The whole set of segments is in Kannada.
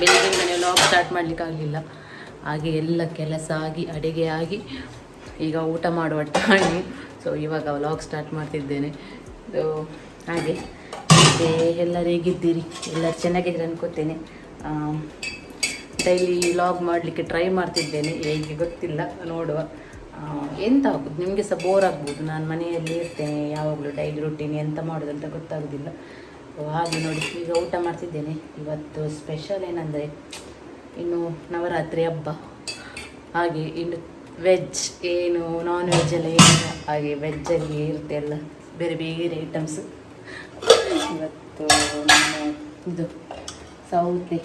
ಬೆಳಿಗ್ಗೆಯಿಂದನೇ ಲಾಗ್ ಸ್ಟಾರ್ಟ್ ಮಾಡಲಿಕ್ಕಾಗಲಿಲ್ಲ. ಹಾಗೆ ಎಲ್ಲ ಕೆಲಸ ಆಗಿ, ಅಡುಗೆ ಆಗಿ, ಈಗ ಊಟ ಮಾಡುವ ಟೈಮ್ ಸೊ ಇವಾಗ ವ್ಲಾಗ್ ಸ್ಟಾರ್ಟ್ ಮಾಡ್ತಿದ್ದೇನೆ. ಸೊ ಹಾಗೆ, ಮತ್ತೆ ಎಲ್ಲರೂ ಹೇಗಿದ್ದೀರಿ? ಎಲ್ಲರೂ ಚೆನ್ನಾಗಿದ್ದೀರಿ ಅನ್ಕೋತೇನೆ. ಡೈಲಿ ವ್ಲಾಗ್ ಮಾಡಲಿಕ್ಕೆ ಟ್ರೈ ಮಾಡ್ತಿದ್ದೇನೆ. ಹೇಗೆ ಗೊತ್ತಿಲ್ಲ, ನೋಡುವ. ಎಂತ ಆಗ್ಬೋದು? ನಿಮಗೆ ಸಹ ಬೋರ್ ಆಗ್ಬೋದು. ನಾನು ಮನೆಯಲ್ಲಿ ಇರ್ತೇನೆ. ಯಾವಾಗಲೂ ಡೈಲಿ ರೊಟೀನ್ ಎಂತ ಮಾಡೋದಂತ ಗೊತ್ತಾಗೋದಿಲ್ಲ. ಹಾಗೆ ನೋಡಿ, ಈಗ ಊಟ ಮಾಡ್ತಿದ್ದೇನೆ. ಇವತ್ತು ಸ್ಪೆಷಲ್ ಏನಂದರೆ, ಇನ್ನು ನವರಾತ್ರಿ ಹಬ್ಬ. ಹಾಗೆ ಇನ್ನು ವೆಜ್ ಏನು ನಾನ್ ವೆಜ್ ಎಲ್ಲ ಏನು ಹಾಗೆ ವೆಜ್ಜಲ್ಲಿ ಇರುತ್ತೆ ಎಲ್ಲ, ಬೇರೆ ಬೇರೆ ಐಟಮ್ಸ್ ಇವತ್ತು ಇದು, ಸೌತೆ,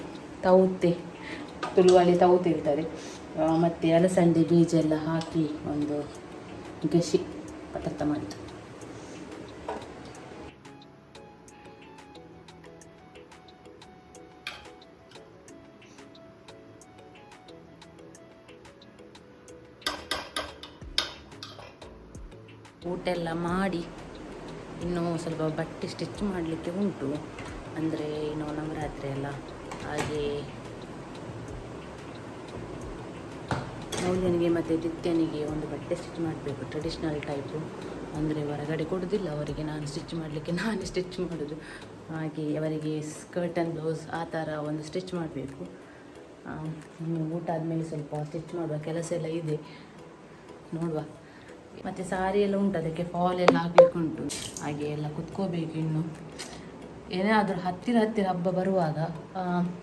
ತೌತೆ ತುಳುವಲ್ಲಿ ತೌತೆ ಇರ್ತಾರೆ ಮತ್ತು ಅಲಸಂದೆ ಬೀಜ ಎಲ್ಲ ಹಾಕಿ ಒಂದು ಗಸಿ ಪದಾರ್ಥ ಮಾಡಿದ್ದು. ಊಟ ಎಲ್ಲ ಮಾಡಿ ಇನ್ನೂ ಸ್ವಲ್ಪ ಬಟ್ಟೆ ಸ್ಟಿಚ್ ಮಾಡಲಿಕ್ಕೆ ಉಂಟು. ಅಂದರೆ ಇನ್ನು ನವರಾತ್ರಿ ಎಲ್ಲ ಹಾಗೆ ಮೌಲ್ಯನಿಗೆ ಮತ್ತು ದಿತ್ಯನಿಗೆ ಒಂದು ಬಟ್ಟೆ ಸ್ಟಿಚ್ ಮಾಡಬೇಕು ಟ್ರೆಡಿಷ್ನಲ್ ಟೈಪು ಅಂದರೆ ಹೊರಗಡೆ ಕೊಡೋದಿಲ್ಲ, ಅವರಿಗೆ ನಾನು ಸ್ಟಿಚ್ ಮಾಡಲಿಕ್ಕೆ ನಾನೇ ಸ್ಟಿಚ್ ಮಾಡೋದು. ಹಾಗೆ ಅವರಿಗೆ ಸ್ಕರ್ಟ್ ಆ್ಯಂಡ್ ಬ್ಲೌಸ್ ಆ ಥರ ಒಂದು ಸ್ಟಿಚ್ ಮಾಡಬೇಕು. ಊಟ ಆದಮೇಲೆ ಸ್ವಲ್ಪ ಸ್ಟಿಚ್ ಮಾಡುವ ಕೆಲಸ ಎಲ್ಲ ಇದೆ. ನೋಡುವ. ಮತ್ತು ಸಾರಿ ಎಲ್ಲ ಉಂಟು, ಅದಕ್ಕೆ ಫಾಲ್ ಎಲ್ಲ ಹಾಕ್ಲಿಕ್ಕೆ ಉಂಟು. ಹಾಗೆ ಎಲ್ಲ ಕುತ್ಕೋಬೇಕು ಇನ್ನು. ಏನಾದರೂ ಹತ್ತಿರ ಹತ್ತಿರ ಹಬ್ಬ ಬರುವಾಗ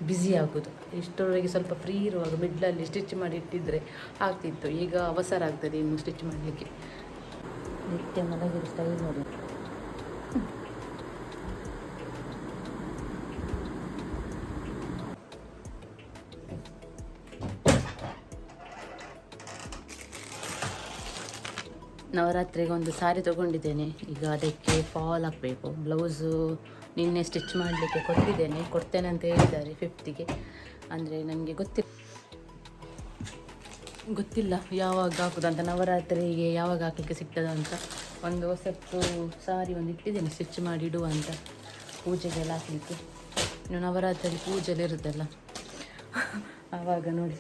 ಬ್ಯುಸಿ ಆಗೋದು. ಇಷ್ಟರವರೆಗೆ ಸ್ವಲ್ಪ ಫ್ರೀ ಇರುವಾಗ ಮಿಡ್ಲಲ್ಲಿ ಸ್ಟಿಚ್ ಮಾಡಿ ಇಟ್ಟಿದ್ರೆ ಆಗ್ತಿತ್ತು. ಈಗ ಅವಸರ ಆಗ್ತದೆ ಇನ್ನು ಸ್ಟಿಚ್ ಮಾಡಲಿಕ್ಕೆ. ನಿತ್ಯ ಮನೆಗೆ ಸ್ಟೈಲ್ ನೋಡಿ ನವರಾತ್ರಿಗೆ ಒಂದು ಸಾರಿ ತಗೊಂಡಿದ್ದೇನೆ. ಈಗ ಅದಕ್ಕೆ ಫಾಲ್ ಹಾಕಬೇಕು. ಬ್ಲೌಸು ನಿನ್ನೆ ಸ್ಟಿಚ್ ಮಾಡಲಿಕ್ಕೆ ಕೊಟ್ಟಿದ್ದೇನೆ. ಕೊಡ್ತೇನೆ ಅಂತ ಹೇಳಿದ್ದಾರೆ ಫಿಫ್ತಿಗೆ ಅಂದರೆ ನನಗೆ ಗೊತ್ತಿಲ್ಲ ಗೊತ್ತಿಲ್ಲ ಯಾವಾಗ ಹಾಕೋದಂತ ನವರಾತ್ರಿಗೆ ಯಾವಾಗ ಹಾಕಲಿಕ್ಕೆ ಸಿಗ್ತದ ಅಂತ. ಒಂದು ಹೊಸತ್ತು ಸಾರಿ ಒಂದು ಇಟ್ಟಿದ್ದೇನೆ ಸ್ಟಿಚ್ ಮಾಡಿ ಇಡುವ ಅಂತ. ಪೂಜೆಗೆಲ್ಲ ಹಾಕಲಿಕ್ಕೆ. ಇನ್ನು ನವರಾತ್ರಿ ಪೂಜೆಲ್ಲ ಇರುತ್ತಲ್ಲ. ಆವಾಗ ನೋಡಿ.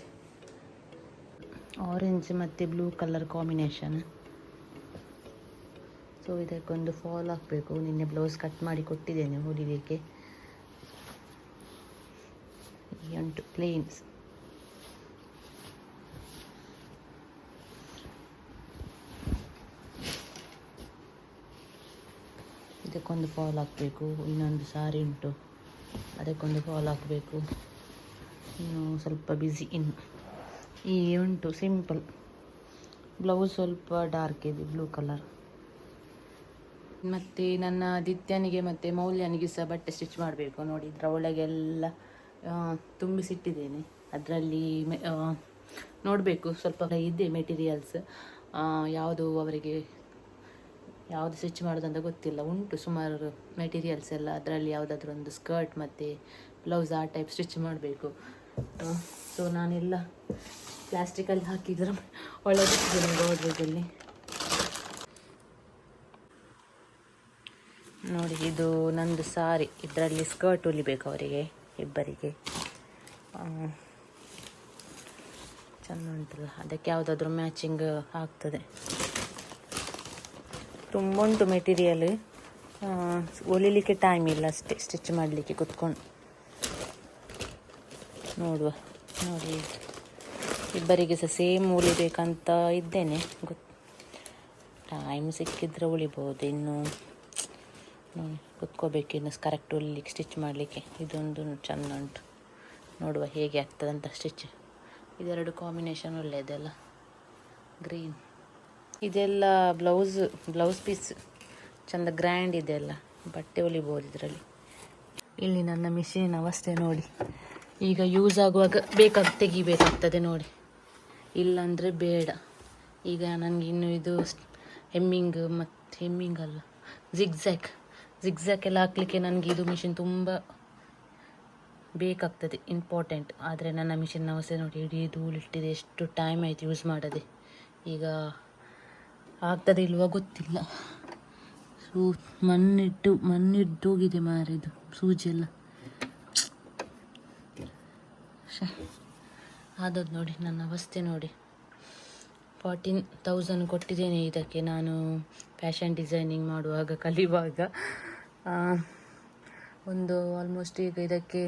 ಆರೆಂಜ್ ಮತ್ತು ಬ್ಲೂ ಕಲರ್ ಕಾಂಬಿನೇಷನ್ ಸೊ ಇದಕ್ಕೊಂದು ಫಾಲ್ ಹಾಕಬೇಕು. ನಿನ್ನೆ ಬ್ಲೌಸ್ ಕಟ್ ಮಾಡಿ ಕೊಟ್ಟಿದ್ದೇನೆ ಹೊಲಿಲಿಕ್ಕೆ ಈ ಉಂಟು ಪ್ಲೇನ್ಸ್ ಇದಕ್ಕೊಂದು ಫಾಲ್ ಹಾಕಬೇಕು. ಇನ್ನೊಂದು ಸಾರಿ ಉಂಟು. ಅದಕ್ಕೊಂದು ಫಾಲ್ ಹಾಕಬೇಕು. ಇನ್ನು ಸ್ವಲ್ಪ ಬ್ಯುಸಿ ಇನ್ನು. ಈ ಉಂಟು ಸಿಂಪಲ್ ಬ್ಲೌಸ್ ಸ್ವಲ್ಪ ಡಾರ್ಕ್ ಇದೆ ಬ್ಲೂ ಕಲರ್ ಮತ್ತು ನನ್ನ ದಿತ್ಯನಿಗೆ ಮತ್ತೆ ಮೌಲ್ಯನಿಗೆ ಸಹ ಬಟ್ಟೆ ಸ್ಟಿಚ್ ಮಾಡಬೇಕು. ನೋಡಿ, ಇದರ ಒಳಗೆಲ್ಲ ತುಂಬಿಸಿಟ್ಟಿದ್ದೇನೆ. ಅದರಲ್ಲಿ ನೋಡಬೇಕು, ಸ್ವಲ್ಪ ಇದೆ ಮೆಟೀರಿಯಲ್ಸ್ ಯಾವುದು ಅವರಿಗೆ ಯಾವುದು ಸ್ಟಿಚ್ ಮಾಡೋದಂತ ಗೊತ್ತಿಲ್ಲ. ಉಂಟು ಸುಮಾರು ಮೆಟೀರಿಯಲ್ಸ್ ಎಲ್ಲ. ಅದರಲ್ಲಿ ಯಾವುದಾದ್ರೂ ಒಂದು ಸ್ಕರ್ಟ್ ಮತ್ತು ಬ್ಲೌಸ್ ಆ ಟೈಪ್ ಸ್ಟಿಚ್ ಮಾಡಬೇಕು. ಸೊ ನಾನೆಲ್ಲ ಪ್ಲಾಸ್ಟಿಕಲ್ಲಿ ಹಾಕಿದ್ರೆ ಒಳಗಿಟ್ಟಿದ್ದೇನೆ ಗೋಡ್ರೇಜಲ್ಲಿ ನೋಡಿ, ಇದು ನಂದು ಸಾರಿ. ಇದರಲ್ಲಿ ಸ್ಕರ್ಟ್ ಹೊಲಿಬೇಕು ಅವರಿಗೆ, ಇಬ್ಬರಿಗೆ. ಚೆನ್ನ ಉಂಟಲ್ಲ ಅದಕ್ಕೆ ಯಾವುದಾದ್ರೂ ಮ್ಯಾಚಿಂಗ್ ಆಗ್ತದೆ. ತುಂಬ ಉಂಟು ಮೆಟೀರಿಯಲ್ ಹೊಲಿಲಿಕ್ಕೆ ಟೈಮ್ ಇಲ್ಲ ಅಷ್ಟೇ. ಸ್ಟಿಚ್ ಮಾಡಲಿಕ್ಕೆ ಕುತ್ಕೊಂಡು. ನೋಡುವ. ನೋಡಿ, ಇಬ್ಬರಿಗೆ ಸಹ ಸೇಮ್ ಉಳಿಬೇಕಂತ ಇದ್ದೇನೆ. ಗೊತ್ತು ಟೈಮ್ ಸಿಕ್ಕಿದ್ರೆ ಉಳಿಬೋದು ಇನ್ನು ಕುತ್ಕೋಬೇಕು. ಇನ್ನು ಕರೆಕ್ಟ್ ಹೊಲಿಲಿಕ್ಕೆ ಸ್ಟಿಚ್ ಮಾಡಲಿಕ್ಕೆ. ಇದೊಂದು ಚೆಂದ ಉಂಟು. ನೋಡುವ ಹೇಗೆ ಆಗ್ತದಂತ ಸ್ಟಿಚ್ ಇದೆರಡು ಕಾಂಬಿನೇಷನ್ ಒಳ್ಳೆಯದಲ್ಲ ಗ್ರೀನ್ ಇದೆಲ್ಲ ಬ್ಲೌಸ್ ಬ್ಲೌಸ್ ಪೀಸ್ ಚೆಂದ ಗ್ರ್ಯಾಂಡ್ ಇದೆಲ್ಲ ಬಟ್ಟೆ ಹೊಲಿಬೋದು ಇದರಲ್ಲಿ. ಇಲ್ಲಿ ನನ್ನ ಮಿಷಿನ್ ಅವಸ್ಥೆ ನೋಡಿ. ಈಗ ಯೂಸ್ ಆಗುವಾಗ ಬೇಕಾಗ, ತೆಗಿಬೇಕಾಗ್ತದೆ ನೋಡಿ. ಇಲ್ಲಾಂದರೆ ಬೇಡ. ಈಗ ನನಗೆ ಇನ್ನು ಇದು ಹೆಮ್ಮಿಂಗ್ ಮತ್ತು ಹೆಮ್ಮಿಂಗ್ ಅಲ್ಲ. ಜಿಗ್ಜ್ಯಾಕ್ ಜಿಗ್ಜ್ಯಾಕ್ ಎಲ್ಲ ಹಾಕ್ಲಿಕ್ಕೆ ನನಗೆ ಇದು ಮಿಷಿನ್ ತುಂಬ ಬೇಕಾಗ್ತದೆ ಇಂಪಾರ್ಟೆಂಟ್ ಆದರೆ ನನ್ನ ಮಿಷಿನ್ ಅವಸ್ಥೆ ನೋಡಿ ಇಡೀ ಧೂಳಿಟ್ಟಿದೆ ಎಷ್ಟು ಟೈಮ್ ಆಯಿತು ಯೂಸ್ ಮಾಡದೆ. ಈಗ ಆಗ್ತದೆ ಇಲ್ವಾ ಗೊತ್ತಿಲ್ಲ. ಸೂ, ಮಣ್ಣಿಟ್ಟು ಮಣ್ಣಿಟ್ಟೋಗಿದೆ ಮಾರಿದು ಸೂಜಿ ಎಲ್ಲ. ಶ್ಯೆ. ಆದದ್ದು ನೋಡಿ, ನನ್ನ ಅವಸ್ಥೆ ನೋಡಿ. ಫಾರ್ಟೀನ್ ತೌಸಂಡ್ ಕೊಟ್ಟಿದ್ದೇನೆ ಇದಕ್ಕೆ. ನಾನು ಫ್ಯಾಷನ್ ಡಿಸೈನಿಂಗ್ ಮಾಡುವಾಗ, ಕಲಿಯುವಾಗ. ಒಂದು ಆಲ್ಮೋಸ್ಟ್ ಈಗ ಇದಕ್ಕೆ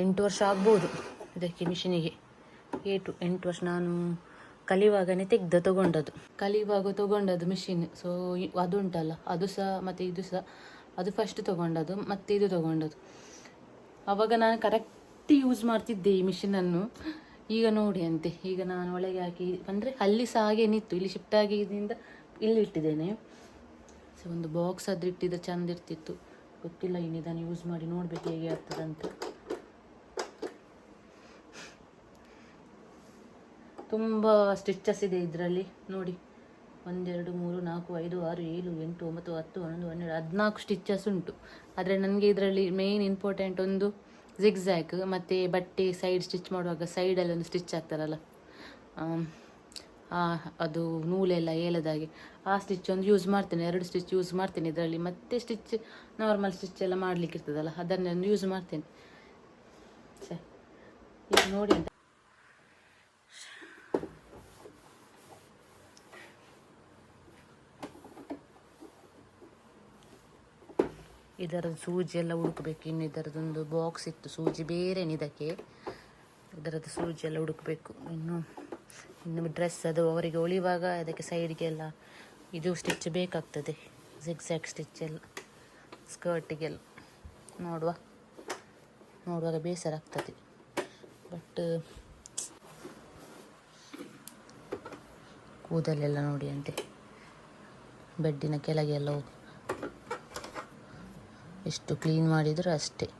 ಎಂಟು ವರ್ಷ ಆಗ್ಬೋದು ಇದಕ್ಕೆ ಮಿಷಿನಿಗೆ ಏಟು ಎಂಟು ವರ್ಷ ನಾನು ಕಲಿಯುವಾಗನೇ ತೆಗ್ದು ತಗೊಂಡದ್ದು. ಕಲಿಯುವಾಗ ತಗೊಂಡದ್ದು ಮಿಷಿನ್ ಸೊ ಅದುಂಟಲ್ಲ, ಅದು ಸಹ, ಮತ್ತು ಇದು ಸಹ, ಅದು ಫಸ್ಟ್ ತಗೊಂಡದ್ದು, ಮತ್ತು ಇದು ತಗೊಂಡದ್ದು. ಆವಾಗ ನಾನು ಕರೆಕ್ಟ್ ಯೂಸ್ ಮಾಡ್ತಿದ್ದೆ ಈ ಮಿಷಿನನ್ನು ಈಗ ನೋಡಿ ಅಂತೆ, ಈಗ ನಾನು ಒಳಗೆ ಹಾಕಿ, ಅಂದರೆ ಅಲ್ಲಿ ಸಹ ಹಾಗೆ ನಿಂತು, ಇಲ್ಲಿ ಶಿಫ್ಟ್ ಆಗಿದ್ದರಿಂದ ಇಲ್ಲಿ ಇಟ್ಟಿದ್ದೇನೆ. ಸೊ ಒಂದು ಬಾಕ್ಸ್ ಆದ್ರೆ ಇಟ್ಟಿದ್ರೆ ಚಂದ ಇರ್ತಿತ್ತು. ಗೊತ್ತಿಲ್ಲ ಇನ್ನಿದನ್ನು ಯೂಸ್ ಮಾಡಿ ನೋಡ್ಬೇಕು ಹೇಗೆ ಆಗ್ತದಂತ ತುಂಬ ಸ್ಟಿಚಸ್ ಇದೆ ಇದರಲ್ಲಿ. ನೋಡಿ, ಒಂದೆರಡು, ಮೂರು, ನಾಲ್ಕು, ಐದು, ಆರು, ಏಳು, ಎಂಟು, ಒಂಬತ್ತು, ಹತ್ತು, ಹನ್ನೊಂದು, ಹನ್ನೆರಡು, ಹದಿನಾಲ್ಕು ಸ್ಟಿಚಸ್ ಉಂಟು. ಆದರೆ ನನಗೆ ಇದರಲ್ಲಿ ಮೇಯ್ನ್ ಇಂಪಾರ್ಟೆಂಟ್ ಒಂದು ಝಿಗ್ಝ್ಯಾಕ್ ಮತ್ತು ಬಟ್ಟೆ ಸೈಡ್ ಸ್ಟಿಚ್ ಮಾಡುವಾಗ ಸೈಡಲ್ಲಿ ಒಂದು ಸ್ಟಿಚ್ ಆಗ್ತಾರಲ್ಲ ಅದು ನೂಲೆಲ್ಲ ಏಲದಾಗೆ. ಆ ಸ್ಟಿಚ್ ಒಂದು ಯೂಸ್ ಮಾಡ್ತೇನೆ, ಎರಡು ಸ್ಟಿಚ್ ಯೂಸ್ ಮಾಡ್ತೇನೆ ಇದರಲ್ಲಿ. ಮತ್ತೆ ಸ್ಟಿಚ್ ನಾರ್ಮಲ್ ಸ್ಟಿಚ್ ಎಲ್ಲ ಮಾಡ್ಲಿಕ್ಕೆ ಇರ್ತದಲ್ಲ ಅದನ್ನೊಂದು ಯೂಸ್ ಮಾಡ್ತೇನೆ. ಈಗ ನೋಡಿ ಅಂತ. ಇದರದ್ದು ಸೂಜಿ ಎಲ್ಲ ಹುಡುಕಬೇಕು. ಇನ್ನು ಇದರದೊಂದು ಬಾಕ್ಸ್ ಇತ್ತು, ಸೂಜಿ ಬೇರೆ ಇದಕ್ಕೆ ಇದರದ್ದು ಸೂಜಿ ಎಲ್ಲ ಹುಡುಕಬೇಕು. ಇನ್ನು ಇನ್ನು ಡ್ರೆಸ್ ಅದು ಅವರಿಗೆ ಒಳಿಯುವಾಗ ಅದಕ್ಕೆ ಸೈಡ್ಗೆಲ್ಲ ಇದು ಸ್ಟಿಚ್ ಬೇಕಾಗ್ತದೆ. ಸ್ಟಿಚ್ ಎಲ್ಲ ಸ್ಕರ್ಟಿಗೆಲ್ಲ ನೋಡುವ. ನೋಡುವಾಗ ಬೇಸರ ಆಗ್ತದೆ. ಬಟ್ ಕೂದಲೆಲ್ಲ ನೋಡಿ ಅಂತೆ ಬೆಡ್ಡಿನ ಕೆಳಗೆಲ್ಲ ಎಷ್ಟು ಕ್ಲೀನ್ ಮಾಡಿದರೂ ಅಷ್ಟೇ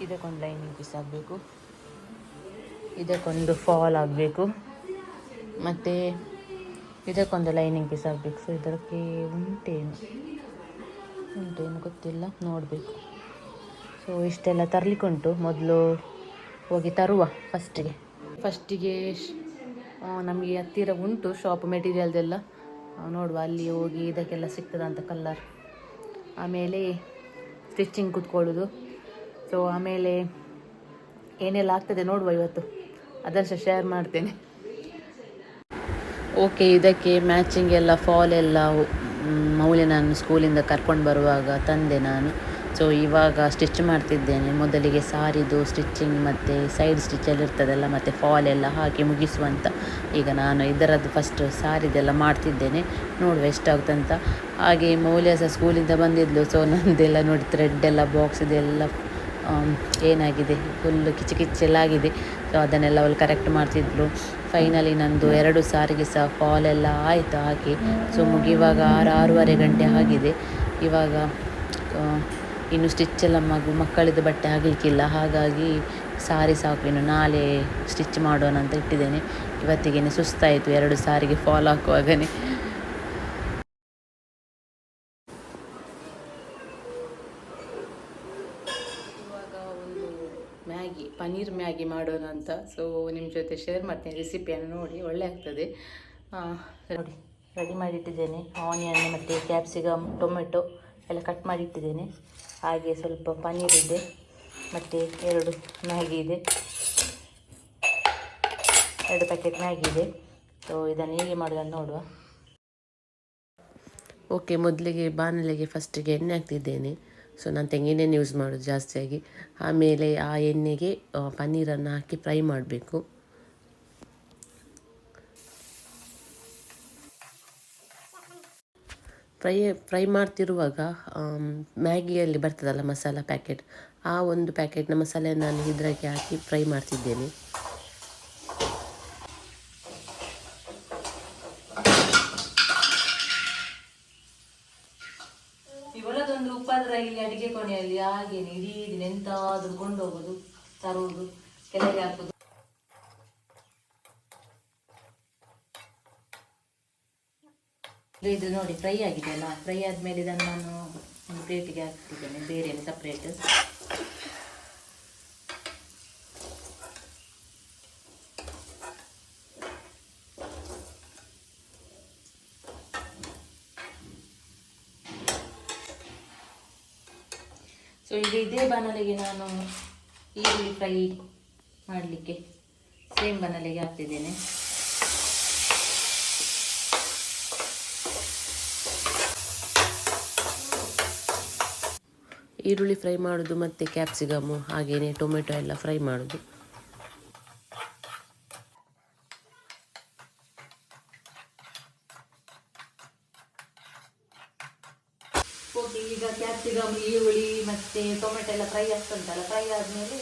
ಇದಕ್ಕೊಂದು ಲೈನಿಂಗ್ ಪೀಸ್ ಆಗಬೇಕು ಇದಕ್ಕೊಂದು ಫಾಲ್ ಆಗಬೇಕು. ಮತ್ತು ಇದಕ್ಕೊಂದು ಲೈನಿಂಗ್ ಪೀಸ್ ಆಗಬೇಕು. ಸೊ ಇದಕ್ಕೆ ಉಂಟೇನು? ಉಂಟೇನು ಗೊತ್ತಿಲ್ಲ. ನೋಡಬೇಕು. ಸೊ ಇಷ್ಟೆಲ್ಲ ತರಲಿಕ್ಕುಂಟು. ಮೊದಲು ಹೋಗಿ ತರುವ ಫಸ್ಟಿಗೆ ಫಸ್ಟಿಗೆ ನಮಗೆ ಹತ್ತಿರ ಉಂಟು ಶಾಪ್ ಮೆಟೀರಿಯಲ್ದೆಲ್ಲ ನೋಡುವ, ಅಲ್ಲಿ ಹೋಗಿ ಇದಕ್ಕೆಲ್ಲ ಸಿಗ್ತದ ಅಂತ ಕಲ್ಲರ್ ಆಮೇಲೆ ಸ್ಟಿಚಿಂಗ್ ಕೂತ್ಕೊಳ್ಳೋದು. ಸೊ ಆಮೇಲೆ ಏನೆಲ್ಲ ಆಗ್ತದೆ ನೋಡುವ ಇವತ್ತು. ಅದನ್ನು ಶೇರ್ ಮಾಡ್ತೇನೆ. ಓಕೆ ಇದಕ್ಕೆ ಮ್ಯಾಚಿಂಗ್ ಎಲ್ಲ ಫಾಲ್ ಎಲ್ಲ ಮೌಲ್ಯ ನಾನು ಸ್ಕೂಲಿಂದ ಕರ್ಕೊಂಡು ಬರುವಾಗ ತಂದೆ ನಾನು. ಸೊ ಇವಾಗ ಸ್ಟಿಚ್ ಮಾಡ್ತಿದ್ದೇನೆ. ಮೊದಲಿಗೆ ಸಾರಿದು ಸ್ಟಿಚ್ಚಿಂಗ್ ಮತ್ತು ಸೈಡ್ ಸ್ಟಿಚ್ ಎಲ್ಲ ಇರ್ತದಲ್ಲ, ಮತ್ತು ಫಾಲ್ ಎಲ್ಲ ಹಾಕಿ ಮುಗಿಸುವಂತ. ಈಗ ನಾನು ಇದರದ್ದು ಫಸ್ಟ್ ಸಾರಿದೆಲ್ಲ ಮಾಡ್ತಿದ್ದೇನೆ. ನೋಡುವ ಎಷ್ಟಾಗುತ್ತಂತ. ಹಾಗೆ ಮೌಲ್ಯ ಸಹ ಸ್ಕೂಲಿಂದ ಬಂದಿದ್ಲು. ಸೊ ನಂದೆಲ್ಲ ನೋಡಿ ಥ್ರೆಡ್ ಎಲ್ಲ ಬಾಕ್ಸ್ ಇದೆಲ್ಲ ಏನಾಗಿದೆ? ಫುಲ್ಲು ಕಿಚ್ಚು ಕಿಚ್ಚೆಲ್ಲಾಗಿದೆ ಸೊ ಅದನ್ನೆಲ್ಲ ಅವಳು ಕರೆಕ್ಟ್ ಮಾಡ್ತಿದ್ರು. ಫೈನಲಿ ನಂದು ಎರಡು ಸಾರಿಗೆ ಸಹ ಫಾಲ್ ಎಲ್ಲ ಆಯಿತು ಹಾಕಿ ಸೊ ಮುಗಿಯುವಾಗ ಆರು, ಆರೂವರೆ ಗಂಟೆ ಆಗಿದೆ. ಇವಾಗ ಇನ್ನು ಸ್ಟಿಚ್ ಎಲ್ಲ ಮಗು, ಮಕ್ಕಳಿದ್ದು ಬಟ್ಟೆ ಆಗಲಿಕ್ಕಿಲ್ಲ ಹಾಗಾಗಿ ಸಾರಿ ಸಾಕು, ಇನ್ನು ನಾಳೆ ಸ್ಟಿಚ್ ಮಾಡೋಣ ಅಂತ ಇಟ್ಟಿದ್ದೇನೆ. ಇವತ್ತಿಗೇನೆ ಸುಸ್ತಾಯಿತು ಎರಡು ಸಾರಿಗೆ ಫಾಲ್ ಹಾಕುವಾಗನೇ ಇವಾಗ ಒಂದು ಮ್ಯಾಗಿ ಮಾಡೋಣ ಅಂತ. ಸೊ ನಿಮ್ಮ ಜೊತೆ ಶೇರ್ ಮಾಡ್ತೀನಿ. ರೆಸಿಪಿಯನ್ನು ನೋಡಿ, ಒಳ್ಳೆ ಆಗ್ತದೆ. ನೋಡಿ ರೆಡಿ ಮಾಡಿಟ್ಟಿದ್ದೇನೆ. ಆನಿಯನ್ ಮತ್ತು ಕ್ಯಾಪ್ಸಿಕಮ್ ಟೊಮೆಟೊ ಎಲ್ಲ ಕಟ್ ಮಾಡಿ ಇಟ್ಟಿದ್ದೇನೆ ಹಾಗೆ ಸ್ವಲ್ಪ ಪನ್ನೀರ್ ಇದೆ. ಮತ್ತು ಎರಡು ಮ್ಯಾಗಿ ಇದೆ. ಎರಡು ಪ್ಯಾಕೆಟ್ ಮ್ಯಾಗಿ ಇದೆ. ಸೊ ಇದನ್ನು ಹೇಗೆ ಮಾಡೋದನ್ನು ನೋಡುವ. ಓಕೆ ಮೊದಲಿಗೆ ಬಾಣಲೆಗೆ ಫಸ್ಟಿಗೆ ಎಣ್ಣೆ ಹಾಕ್ತಿದ್ದೇನೆ. ಸೊ ನಾನು ತೆಂಗಿನೆಣ್ಣೆ ಯೂಸ್ ಮಾಡೋದು ಜಾಸ್ತಿಯಾಗಿ ಆಮೇಲೆ ಆ ಎಣ್ಣೆಗೆ ಪನ್ನೀರನ್ನು ಹಾಕಿ ಫ್ರೈ ಮಾಡಬೇಕು. ಫ್ರೈ ಫ್ರೈ ಮಾಡ್ತಿರುವಾಗ ಮ್ಯಾಗಿಯಲ್ಲಿ ಬರ್ತದಲ್ಲ ಮಸಾಲ ಪ್ಯಾಕೆಟ್ ಆ ಒಂದು ಪ್ಯಾಕೆಟ್ನ ಮಸಾಲೆ ನಾನು ಇದ್ರಾಗೆ ಹಾಕಿ ಫ್ರೈ ಮಾಡ್ತಿದ್ದೇನೆ. ಕೋಣೆಯಲ್ಲಿ ಹಾಗೇನೆ ಇಡೀ ದಿನ ಎಂತಾದ್ರೂ ಕೊಂಡೋಗೋದು, ತರುವುದು ಕೆಳಗೆ ಹಾಕುದು ಇದು ನೋಡಿ, ಫ್ರೈ ಆಗಿದೆ ಅಲ್ಲ ಫ್ರೈ ಆದಮೇಲೆ ಇದನ್ನು ನಾನು ಪ್ಲೇಟಿಗೆ ಹಾಕ್ತಿದ್ದೇನೆ ಬೇರೆ ಸಪ್ರೇಟ್ ಸೊ ಈಗ ಇದೇ ಬಾಣಲೆಗೆ ನಾನು ಈರುಳ್ಳಿ ಫ್ರೈ ಮಾಡಲಿಕ್ಕೆ ಸೇಮ್ ಬಾಣಲೆಗೆ ಹಾಕ್ತಿದ್ದೇನೆ. ಈರುಳ್ಳಿ ಫ್ರೈ ಮಾಡೋದು ಮತ್ತು ಕ್ಯಾಪ್ಸಿಕಮು ಹಾಗೆಯೇ ಟೊಮೆಟೊ ಎಲ್ಲ ಫ್ರೈ ಮಾಡೋದು. ಓಕೆ ಈಗ ಕ್ಯಾಪ್ಸಿಕಮ್ ಈರುಳ್ಳಿ ಮತ್ತು ಟೊಮೆಟೊ ಎಲ್ಲ ಫ್ರೈ ಆಗ್ತುಂಟಲ್ಲ ಫ್ರೈ ಆದಮೇಲೆ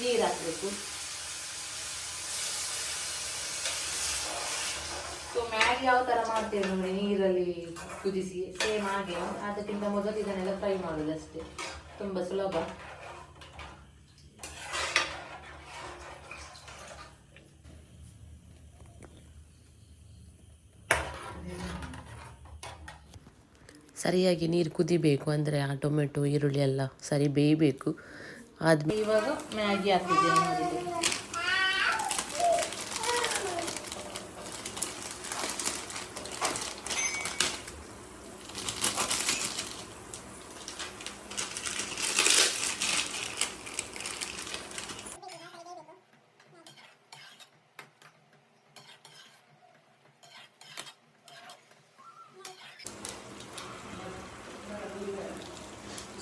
ನೀರು ಹಾಕಬೇಕು ಸೊ ಮ್ಯಾಗಿ ಯಾವ ಥರ ಮಾಡ್ತೇವೆ ನೋಡಿ, ನೀರಲ್ಲಿ ಕುದಿಸಿ ಸೇಮ್ ಹಾಗೆ. ಅದಕ್ಕಿಂತ ಮೊದಲು ಇದನ್ನೆಲ್ಲ ಫ್ರೈ ಮಾಡೋದು ಅಷ್ಟೇ ತುಂಬ ಸುಲಭ. ಸರಿಯಾಗಿ ನೀರು ಕುದಿಬೇಕು ಅಂದರೆ ಆ ಟೊಮೆಟೊ ಈರುಳ್ಳಿ ಎಲ್ಲ ಸರಿ ಬೇಯಬೇಕು. ಆದ್ಮೇಲೆ ಇವಾಗ ಮ್ಯಾಗಿ ಹಾಕ್ತಿದ್ದೇನೆ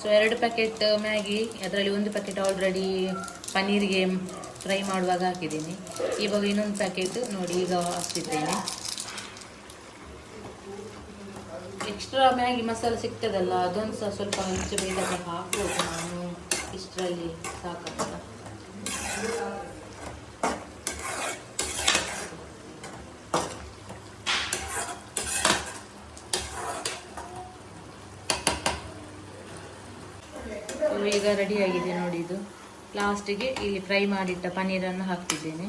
ಸೊ ಎರಡು ಪ್ಯಾಕೆಟ್ ಮ್ಯಾಗಿ ಅದರಲ್ಲಿ ಒಂದು ಪ್ಯಾಕೆಟ್ ಆಲ್ರೆಡಿ ಪನ್ನೀರಿಗೆ ಫ್ರೈ ಮಾಡುವಾಗ ಹಾಕಿದ್ದೀನಿ. ಇವಾಗ ಇನ್ನೊಂದು ಪ್ಯಾಕೆಟ್ ನೋಡಿ ಈಗ ಹಾಕ್ತಿದ್ದೇನೆ. ಎಕ್ಸ್ಟ್ರಾ ಮ್ಯಾಗಿ ಮಸಾಲೆ ಸಿಗ್ತದಲ್ಲ, ಅದೊಂದು ಸಹ ಸ್ವಲ್ಪ ಹೆಚ್ಚು ಬೇಕಾದ್ರೆ ಹಾಕ್ಬೋದು ನಾನು. ಇಷ್ಟರಲ್ಲಿ ಸಾಕಂತ ರೆಡಿ ಆಗಿದೆ ನೋಡಿ ಇದು. ಲಾಸ್ಟಿಗೆ ಇಲ್ಲಿ ಫ್ರೈ ಮಾಡಿಟ್ಟ ಪನ್ನೀರನ್ನು ಹಾಕ್ತಿದ್ದೇನೆ.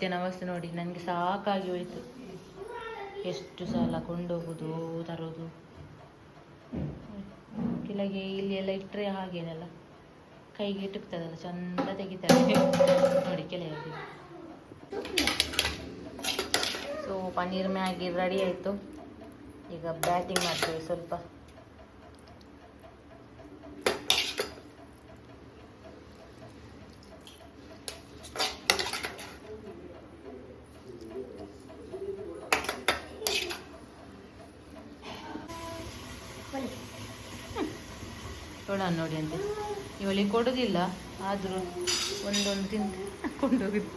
ದಿತ್ತಿನ ನಮಸ್ತೆ ನೋಡಿ, ನನಗೆ ಸಾಕಾಗಿ ಹೋಯಿತು. ಎಷ್ಟು ಸಲ ಕೊಂಡೋಗೋದು, ತರೋದು. ಕೆಳಗೆ ಇಲ್ಲಿ ಎಲ್ಲ ಇಟ್ಟರೆ ಹಾಗೇನಲ್ಲ ಕೈಗೆ ಇಟ್ಟುಕ್ತದಲ್ಲ ಚಂದ ತೆಗಿತಾರೆ. ನೋಡಿ ಕೆಳಗೆ. ಸೊ ಪನ್ನೀರ್ ಮ್ಯಾಗಿ ರೆಡಿ ಆಯಿತು. ಈಗ ಬ್ಯಾಟಿಂಗ್ ಮಾಡ್ತೀವಿ ಸ್ವಲ್ಪ. ನೋಡೋಣ ನೋಡಿ ಅಂತ. ಇವಳಿಗೆ ಕೊಡೋದಿಲ್ಲ, ಆದರೂ ಒಂದೊಂದು ತಿಂದು ಕೊಂಡೋಗಿದ್ದು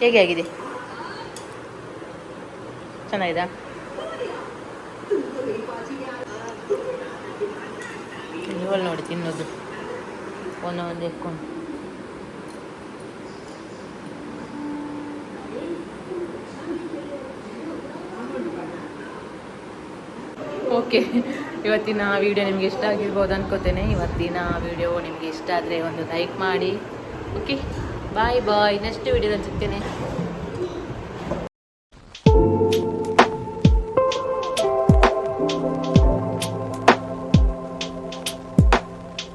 ಹೇಗೆ ಆಗಿದೆ? ಚೆನ್ನಾಗಿದಾ? ಇವಳು ನೋಡಿ ತಿನ್ನೋದು. ಒಂದೊಂದು ಇಟ್ಕೊಂಡು ಓಕೆ ಇವತ್ತಿನ ವಿಡಿಯೋ ನಿಮಗೆ ಇಷ್ಟ ಆಗಿರ್ಬೋದು ಅನ್ಕೋತೇನೆ. ಇವತ್ತಿನ ವಿಡಿಯೋ ನಿಮಗೆ ಇಷ್ಟ ಆದರೆ ಒಂದು ಲೈಕ್ ಮಾಡಿ. ಓಕೆ ಬಾಯ್ ಬಾಯ್ ನೆಕ್ಸ್ಟ್ ವಿಡಿಯೋದಲ್ಲಿ ಸಿಗ್ತೇನೆ.